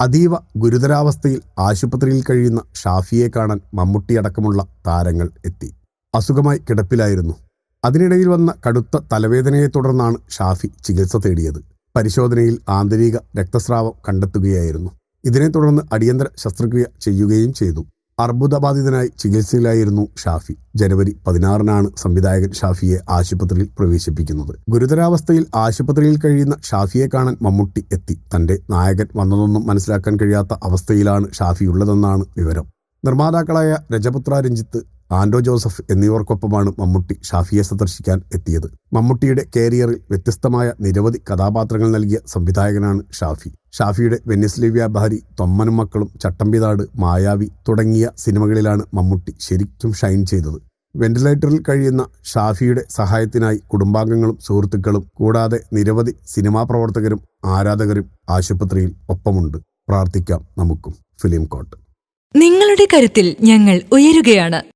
അതീവ ഗുരുതരാവസ്ഥയിൽ ആശുപത്രിയിൽ കഴിയുന്ന ഷാഫിയെ കാണാൻ മമ്മൂട്ടിയടക്കമുള്ള താരങ്ങൾ എത്തി. അസുഖമായി കിടപ്പിലായിരുന്നു. അതിനിടയിൽ വന്ന കടുത്ത തലവേദനയെ തുടർന്നാണ് ഷാഫി ചികിത്സ തേടിയത്. പരിശോധനയിൽ ആന്തരിക രക്തസ്രാവം കണ്ടെത്തുകയായിരുന്നു. ഇതിനെ തുടർന്ന് അടിയന്തര ശസ്ത്രക്രിയ ചെയ്യുകയും ചെയ്തു. അർബുദബാധിതനായി ചികിത്സയിലായിരുന്നു ഷാഫി. ജനുവരി പതിനാറിനാണ് സംവിധായകൻ ഷാഫിയെ ആശുപത്രിയിൽ പ്രവേശിപ്പിക്കുന്നത്. ഗുരുതരാവസ്ഥയിൽ ആശുപത്രിയിൽ കഴിയുന്ന ഷാഫിയെ കാണാൻ മമ്മൂട്ടി എത്തി. തന്റെ നായകൻ വന്നതൊന്നും മനസ്സിലാക്കാൻ കഴിയാത്ത അവസ്ഥയിലാണ് ഷാഫിയുള്ളതെന്നാണ് വിവരം. നിർമ്മാതാക്കളായ രജപുത്ര രഞ്ജിത്ത് ആൻഡോ ജോസഫ് എന്നിവർക്കൊപ്പമാണ് മമ്മൂട്ടി ഷാഫിയെ സന്ദർശിക്കാൻ എത്തിയത്. മമ്മൂട്ടിയുടെ കരിയറിൽ വ്യത്യസ്തമായ നിരവധി കഥാപാത്രങ്ങൾ നൽകിയ സംവിധായകനാണ് ഷാഫി. ഷാഫിയുടെ വെന്നിസ്ലി വ്യാപാരി തൊമ്മനും മക്കളും ചട്ടമ്പിതാട് മായാവി തുടങ്ങിയ സിനിമകളിലാണ് മമ്മൂട്ടി ശരിക്കും ഷൈൻ ചെയ്തത്. വെന്റിലേറ്ററിൽ കഴിയുന്ന ഷാഫിയുടെ സഹായത്തിനായി കുടുംബാംഗങ്ങളും സുഹൃത്തുക്കളും കൂടാതെ നിരവധി സിനിമാ പ്രവർത്തകരും ആരാധകരും ആശുപത്രിയിൽ ഒപ്പമുണ്ട്. പ്രാർത്ഥിക്കാം നമുക്കും ഫിലിം കോട്ട്. നിങ്ങളുടെ കരുത്തിൽ ഞങ്ങൾ ഉയരുകയാണ്.